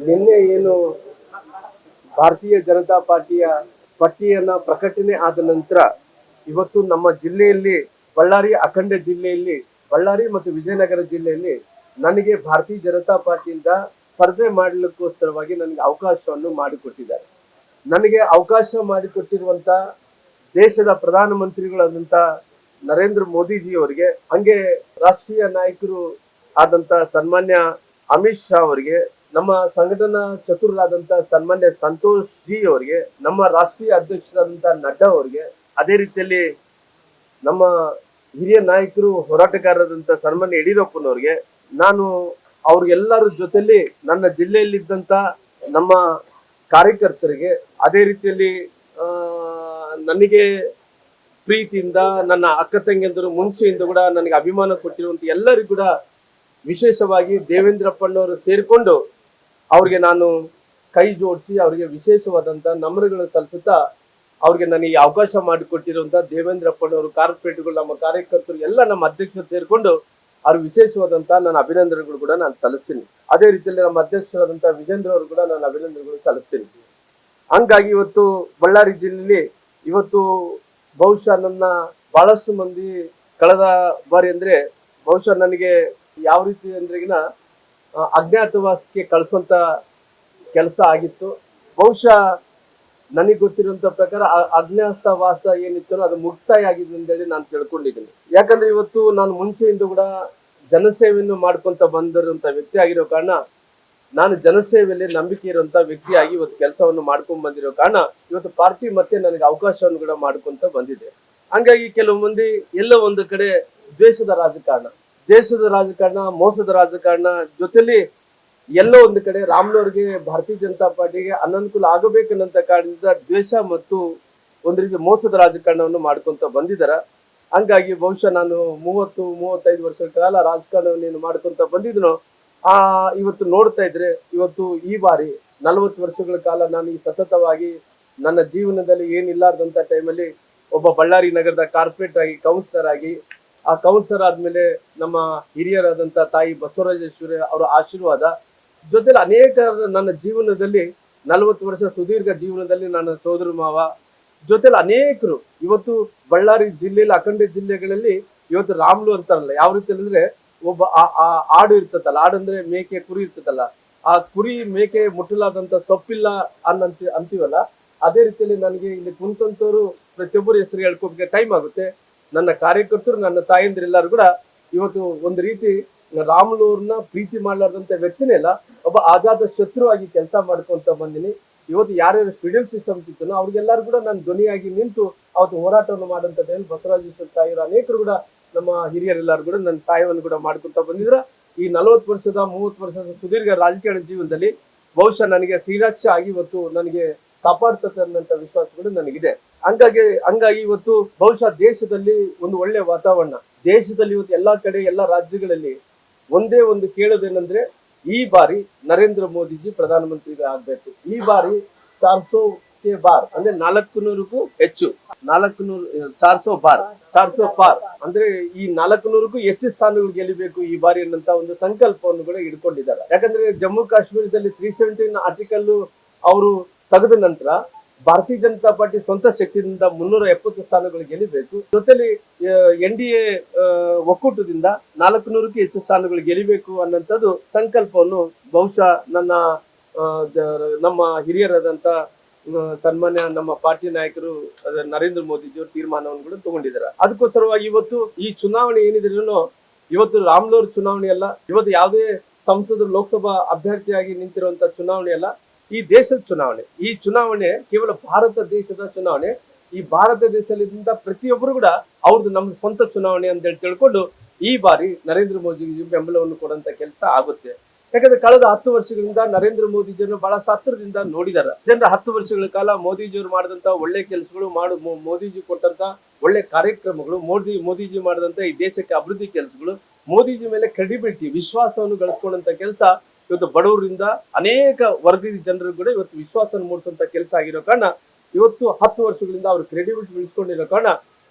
ನಿನ್ನೆ ಏನು ಭಾರತೀಯ ಜನತಾ ಪಾರ್ಟಿಯ ಪಟ್ಟಿಯನ್ನ ಪ್ರಕಟಣೆ ಆದ ನಂತರ ಇವತ್ತು ನಮ್ಮ ಜಿಲ್ಲೆಯಲ್ಲಿ, ಬಳ್ಳಾರಿ, ಅಖಂಡ ಜಿಲ್ಲೆಯಲ್ಲಿ, ಬಳ್ಳಾರಿ ಮತ್ತು ವಿಜಯನಗರ ಜಿಲ್ಲೆಯಲ್ಲಿ ನನಗೆ ಭಾರತೀಯ ಜನತಾ ಪಾರ್ಟಿಯಿಂದ ಸ್ಪರ್ಧೆ ಮಾಡಲಿಕ್ಕೋಸ್ಕರವಾಗಿ ನನಗೆ ಅವಕಾಶವನ್ನು ಮಾಡಿಕೊಟ್ಟಿದ್ದಾರೆ. ನನಗೆ ಅವಕಾಶ ಮಾಡಿಕೊಟ್ಟಿರುವಂತ ದೇಶದ ಪ್ರಧಾನಮಂತ್ರಿಗಳಾದಂತ ನರೇಂದ್ರ ಮೋದಿಜಿ ಅವರಿಗೆ ಹಂಗೆ ರಾಷ್ಟ್ರೀಯ ನಾಯಕರು ಆದಂತ ಸನ್ಮಾನ್ಯ ಅಮಿತ್ ಶಾ ಅವರಿಗೆ ನಮ್ಮ ಸಂಘಟನಾ ಚತುರರಾದಂತ ಸನ್ಮಾನ್ಯ ಸಂತೋಷ್ ಜಿ ಅವರಿಗೆ, ನಮ್ಮ ರಾಷ್ಟ್ರೀಯ ಅಧ್ಯಕ್ಷರಾದಂತ ನಡ್ಡಾ ಅವರಿಗೆ, ಅದೇ ರೀತಿಯಲ್ಲಿ ನಮ್ಮ ಹಿರಿಯ ನಾಯಕರು, ಹೋರಾಟಗಾರರಾದಂತ ಸನ್ಮಾನ್ಯ ಯಡಿಯೂರಪ್ಪನವ್ರಿಗೆ, ನಾನು ಅವ್ರಿಗೆಲ್ಲರ ಜೊತೆಯಲ್ಲಿ ನನ್ನ ಜಿಲ್ಲೆಯಲ್ಲಿದ್ದಂತ ನಮ್ಮ ಕಾರ್ಯಕರ್ತರಿಗೆ, ಅದೇ ರೀತಿಯಲ್ಲಿ ನನಗೆ ಪ್ರೀತಿಯಿಂದ, ನನ್ನ ಅಕ್ಕ ತಂಗಿಯಂದರು ಮುಂಚೆಯಿಂದ ಕೂಡ ನನಗೆ ಅಭಿಮಾನ ಕೊಟ್ಟಿರುವಂತ ಎಲ್ಲರಿಗೂ ಕೂಡ ವಿಶೇಷವಾಗಿ ದೇವೇಂದ್ರಪ್ಪನವರು ಸೇರಿಕೊಂಡು ಅವ್ರಿಗೆ ನಾನು ಕೈ ಜೋಡಿಸಿ ಅವರಿಗೆ ವಿಶೇಷವಾದಂತ ನಮ್ರಗಳನ್ನು ತಲುಪುತ್ತಾ ಅವ್ರಿಗೆ ನನಗೆ ಅವಕಾಶ ಮಾಡಿಕೊಟ್ಟಿರುವಂತ ದೇವೇಂದ್ರಪ್ಪನವರು ಕಾರ್ಪೊರೇಟ್ಗಳು, ನಮ್ಮ ಕಾರ್ಯಕರ್ತರು, ಎಲ್ಲ ನಮ್ಮ ಅಧ್ಯಕ್ಷರು ಸೇರಿಕೊಂಡು ಅವ್ರ ವಿಶೇಷವಾದಂತ ನನ್ನ ಅಭಿನಂದನೆಗಳು ಕೂಡ ನಾನು ತಲುಪ್ತೀನಿ ಅದೇ ರೀತಿಯಲ್ಲಿ ನಮ್ಮ ಅಧ್ಯಕ್ಷರಾದಂತ ವಿಜೇಂದ್ರ ಅವರು ಕೂಡ ನಾನು ಅಭಿನಂದನೆಗಳು ಸಲ್ಲಿಸ್ತೀನಿ ಹಂಗಾಗಿ ಇವತ್ತು ಬಳ್ಳಾರಿ ಜಿಲ್ಲೆಯಲ್ಲಿ ಇವತ್ತು ಬಹುಶಃ ನನ್ನ ಬಹಳಷ್ಟು ಮಂದಿ ಕಳೆದ ಬಾರಿ ಅಂದ್ರೆ ಬಹುಶಃ ನನಗೆ ಯಾವ ರೀತಿ ಅಂದ್ರೆಗಿನ ಅಜ್ಞಾತವಾಸಕ್ಕೆ ಕಳಿಸುವಂತ ಕೆಲಸ ಆಗಿತ್ತು. ಬಹುಶಃ ನನಗೆ ಗೊತ್ತಿರುವಂತ ಪ್ರಕಾರ ಅಜ್ಞಾತ ಅಜ್ಞಾತವಾಸ ಏನಿತ್ತು ಅದು ಮುಕ್ತಾಯ ಆಗಿದೆ ಅಂತೇಳಿ ನಾನು ತಿಳ್ಕೊಂಡಿದ್ದೀನಿ. ಯಾಕಂದ್ರೆ ಇವತ್ತು ನಾನು ಮುಂಚೆಯಿಂದ ಕೂಡ ಜನಸೇವೆಯನ್ನು ಮಾಡ್ಕೊಂತ ಬಂದಿರುವಂತ ವ್ಯಕ್ತಿ ಆಗಿರೋ ಕಾರಣ, ನಾನು ಜನಸೇವೆಯಲ್ಲಿ ನಂಬಿಕೆ ಇರುವಂತ ವ್ಯಕ್ತಿಯಾಗಿ ಇವತ್ತು ಕೆಲಸವನ್ನು ಮಾಡ್ಕೊಂಡ್ ಬಂದಿರೋ ಕಾರಣ ಇವತ್ತು ಪಾರ್ಟಿ ಮತ್ತೆ ನನಗೆ ಅವಕಾಶವನ್ನು ಕೂಡ ಮಾಡ್ಕೊಂತ ಬಂದಿದೆ. ಹಂಗಾಗಿ ಕೆಲವು ಮಂದಿ ಎಲ್ಲ ಒಂದು ಕಡೆ ದ್ವೇಷದ ರಾಜಕಾರಣ. ದೇಶದ ರಾಜಕಾರಣ, ಮೋಸದ ರಾಜಕಾರಣ ಜೊತೆಲಿ ಎಲ್ಲೋ ಒಂದು ಕಡೆ ರಾಮ್ನವ್ರಿಗೆ ಭಾರತೀಯ ಜನತಾ ಪಾರ್ಟಿಗೆ ಅನನುಕೂಲ ಆಗಬೇಕನ್ನಂತ ಕಾರಣದಿಂದ ದ್ವೇಷ ಮತ್ತು ಒಂದು ರೀತಿ ಮೋಸದ ರಾಜಕಾರಣವನ್ನು ಮಾಡ್ಕೊಂತ ಬಂದಿದ್ದಾರೆ ಹಂಗಾಗಿ ಬಹುಶಃ ನಾನು ಮೂವತ್ತು, ಮೂವತ್ತೈದು ವರ್ಷಗಳ ಕಾಲ ರಾಜಕಾರಣವನ್ನು ಮಾಡ್ಕೊಂತ ಬಂದಿದ್ನೋ, ಆ, ಇವತ್ತು ನೋಡ್ತಾ ಇದ್ರೆ ಇವತ್ತು ಈ ಬಾರಿ ನಲವತ್ತು ವರ್ಷಗಳ ಕಾಲ ನಾನು ಈ ಸತತವಾಗಿ ನನ್ನ ಜೀವನದಲ್ಲಿ ಏನಿಲ್ಲಾರ್ದಂತ ಟೈಮಲ್ಲಿ ಒಬ್ಬ ಬಳ್ಳಾರಿ ನಗರದ ಕಾರ್ಪೊರೇಟ್ ಆಗಿ ಕೌನ್ಸಿಲರ್ ಆಗಿ ಆ ಕೌನ್ಸಿಲರ್ ಆದ್ಮೇಲೆ ನಮ್ಮ ಹಿರಿಯರಾದಂತ ತಾಯಿ ಬಸವರಾಜೇಶ್ವರಿ ಅವರ ಆಶೀರ್ವಾದ ಜೊತೆಲಿ ಅನೇಕ ನನ್ನ ಜೀವನದಲ್ಲಿ ನಲವತ್ತು ವರ್ಷ ಸುದೀರ್ಘ ಜೀವನದಲ್ಲಿ ನನ್ನ ಸೋದರ ಮಾವ ಜೊತೆಲಿ ಅನೇಕರು ಇವತ್ತು ಬಳ್ಳಾರಿ ಜಿಲ್ಲೆಯಲ್ಲಿ ಅಖಂಡ ಜಿಲ್ಲೆಗಳಲ್ಲಿ ಇವತ್ತು ರಾಮ್ಲು ಅಂತಾರಲ್ಲ, ಯಾವ ರೀತಿ ಅಂದ್ರೆ ಒಬ್ಬ ಆ- ಆಡು ಇರ್ತದಲ್ಲ, ಆಡು ಅಂದ್ರೆ ಮೇಕೆ, ಕುರಿ ಇರ್ತದಲ್ಲ, ಆ ಕುರಿ ಮೇಕೆ ಮುಟ್ಟಲಾದಂತ ಸೊಪ್ಪಿಲ್ಲ ಅನ್ನಂತ, ಅಂತೀವಲ್ಲ, ಅದೇ ರೀತಿಯಲ್ಲಿ ನನಗೆ ಇಲ್ಲಿ ಕುಂತಂತವರು ಪ್ರತಿಯೊಬ್ಬರು ಹೆಸರು ಹೇಳ್ಕೋಬೇಕು ಟೈಮ್ ಆಗುತ್ತೆ. ನನ್ನ ಕಾರ್ಯಕರ್ತರು, ನನ್ನ ತಾಯಂದಿರು ಎಲ್ಲರೂ ಕೂಡ ಇವತ್ತು ಒಂದು ರೀತಿ ರಾಮುಲೂರ್ನ ಪ್ರೀತಿ ಮಾಡಲಾರ್ದಂತ ವ್ಯಕ್ತಿನೇ ಇಲ್ಲ ಒಬ್ಬ ಆಜಾದ ಶತ್ರುವಾಗಿ ಕೆಲಸ ಮಾಡ್ಕೊಂತ ಬಂದಿನಿ. ಇವತ್ತು ಯಾರ್ಯಾರು ಫ್ರೀಡಮ್ ಸಿಸ್ಟಮ್ ಇತ್ತು ಅವ್ರಿಗೆಲ್ಲರೂ ಕೂಡ ನಾನು ಧ್ವನಿಯಾಗಿ ನಿಂತು ಅವತ್ತು ಹೋರಾಟವನ್ನು ಮಾಡುವಂತ ಟೈಮ್ ಬಸವರಾಜೇಶ್ವರ ತಾಯಿರು ಅನೇಕರು ಕೂಡ ನಮ್ಮ ಹಿರಿಯರೆಲ್ಲರೂ ಕೂಡ ನನ್ನ ಸಹಾಯವನ್ನು ಕೂಡ ಮಾಡ್ಕೊಳ್ತಾ ಬಂದಿದ್ರ. ಈ ನಲವತ್ತು ವರ್ಷದ, ಮೂವತ್ತು ವರ್ಷದ ಸುದೀರ್ಘ ರಾಜಕೀಯ ಜೀವನದಲ್ಲಿ ಬಹುಶಃ ನನಗೆ ಶ್ರೀರಕ್ಷ ಆಗಿ ಇವತ್ತು ನನಗೆ ಕಾಪಾಡ್ತದೆ ಅನ್ನೋಂಥ ವಿಶ್ವಾಸ ಕೂಡ ನನಗಿದೆ. ಹಂಗಾಗಿ ಹಂಗಾಗಿ ಇವತ್ತು ಬಹುಶಃ ದೇಶದಲ್ಲಿ ಒಂದು ಒಳ್ಳೆ ವಾತಾವರಣ. ದೇಶದಲ್ಲಿ ಇವತ್ತು ಎಲ್ಲಾ ಕಡೆ, ಎಲ್ಲಾ ರಾಜ್ಯಗಳಲ್ಲಿ ಒಂದೇ ಒಂದು ಕೇಳೋದೇನಂದ್ರೆ ಈ ಬಾರಿ ನರೇಂದ್ರ ಮೋದಿಜಿ ಪ್ರಧಾನಮಂತ್ರಿ ಆಗ್ಬೇಕು. ಈ ಬಾರಿ ಚಾರ್ಸೋ ಕೆ ಬಾರ್ ಅಂದ್ರೆ ನಾಲ್ಕು ನೂರಕ್ಕೂ ಹೆಚ್ಚು. ನಾಲ್ಕು ನೂರು ಚಾರ್ಸೋ ಬಾರ್, ಚಾರ್ಸೋ ಪಾರ್ ಅಂದ್ರೆ ಈ ನಾಲ್ಕು ನೂರಕ್ಕೂ ಹೆಚ್ಚು ಸ್ಥಾನಗಳು ಗೆಲ್ಲಬೇಕು ಈ ಬಾರಿ ಅನ್ನಂತ ಒಂದು ಸಂಕಲ್ಪವನ್ನು ಕೂಡ ಇಟ್ಕೊಂಡಿದ್ದಾರೆ ಯಾಕಂದ್ರೆ ಜಮ್ಮು ಕಾಶ್ಮೀರದಲ್ಲಿ ತ್ರೀ ಸೆವೆಂಟೀನ್ ಆರ್ಟಿಕಲ್ ಅವರು ತೆಗೆದ ನಂತರ ಭಾರತೀಯ ಜನತಾ ಪಾರ್ಟಿ ಸ್ವಂತ ಶಕ್ತಿಯಿಂದ ಮುನ್ನೂರ ಎಪ್ಪತ್ತು ಸ್ಥಾನಗಳು ಗೆಲ್ಲಬೇಕು. ಜೊತೆಲಿ ಎನ್ ಡಿ ಎ ಒಕ್ಕೂಟದಿಂದ ನಾಲ್ಕು ನೂರಕ್ಕೂ ಹೆಚ್ಚು ಸ್ಥಾನಗಳು ಗೆಲ್ಲಬೇಕು ಅನ್ನೋಂಥದ್ದು ಸಂಕಲ್ಪವನ್ನು ಬಹುಶಃ ನನ್ನ ನಮ್ಮ ಹಿರಿಯರಾದಂತ ಸನ್ಮಾನ್ಯ ನಮ್ಮ ಪಾರ್ಟಿ ನಾಯಕರು ನರೇಂದ್ರ ಮೋದಿಜಿಯವರು ತೀರ್ಮಾನವನ್ನು ಕೂಡ ತಗೊಂಡಿದ್ದಾರೆ. ಅದಕ್ಕೋಸ್ಕರವಾಗಿ ಇವತ್ತು ಈ ಚುನಾವಣೆ ಏನಿದ್ರು ಇವತ್ತು ರಾಮ್ಲೋರ್ ಚುನಾವಣೆ ಅಲ್ಲ, ಇವತ್ತು ಯಾವುದೇ ಸಂಸದರು ಲೋಕಸಭಾ ಅಭ್ಯರ್ಥಿಯಾಗಿ ನಿಂತಿರುವಂತ ಚುನಾವಣೆ ಅಲ್ಲ ಈ ದೇಶದ ಚುನಾವಣೆ, ಈ ಚುನಾವಣೆ ಕೇವಲ ಭಾರತ ದೇಶದ ಚುನಾವಣೆ, ಈ ಭಾರತ ದೇಶದಿಂದ ಪ್ರತಿಯೊಬ್ಬರು ಕೂಡ ಅವ್ರದ್ದು ನಮ್ಮ ಸ್ವಂತ ಚುನಾವಣೆ ಅಂತ ಹೇಳಿ ತಿಳ್ಕೊಂಡು ಈ ಬಾರಿ ನರೇಂದ್ರ ಮೋದಿಜಿ ಬೆಂಬಲವನ್ನು ಕೊಡುವಂತ ಕೆಲಸ ಆಗುತ್ತೆ. ಯಾಕಂದ್ರೆ ಕಳೆದ ಹತ್ತು ವರ್ಷಗಳಿಂದ ನರೇಂದ್ರ ಮೋದಿಜಿಯನ್ನು ಬಹಳ ಸತ್ರದಿಂದ ನೋಡಿದಾರ ಜನರ ಹತ್ತು ವರ್ಷಗಳ ಕಾಲ ಮೋದಿಜಿಯವರು ಮಾಡಿದಂತ ಒಳ್ಳೆ ಕೆಲಸಗಳು, ಮಾಡು ಮೋದಿಜಿ ಕೊಟ್ಟಂತ ಒಳ್ಳೆ ಕಾರ್ಯಕ್ರಮಗಳು, ಮೋದಿ ಮೋದಿಜಿ ಮಾಡಿದಂತ ಈ ದೇಶಕ್ಕೆ ಅಭಿವೃದ್ಧಿ ಕೆಲಸಗಳು ಮೋದಿಜಿ ಮೇಲೆ ಕ್ರೆಡಿಬಿಲಿಟಿ ವಿಶ್ವಾಸವನ್ನು ಗಳಿಸ್ಕೊಂಡಂತ ಕೆಲಸ ಇವತ್ತು ಬಡವರಿಂದ ಅನೇಕ ವರ್ಗದ ಜನರು ಕೂಡ ಇವತ್ತು ವಿಶ್ವಾಸ ಮೂಡಿಸುವಂತ ಕೆಲಸ ಆಗಿರೋ ಕಾರಣ ಇವತ್ತು ಹತ್ತು ವರ್ಷಗಳಿಂದ ಅವರು ಕ್ರೆಡಿಬಿಲಿಟಿ ಬೆಳೆಸ್ಕೊಂಡಿರೋ ಕಾರಣ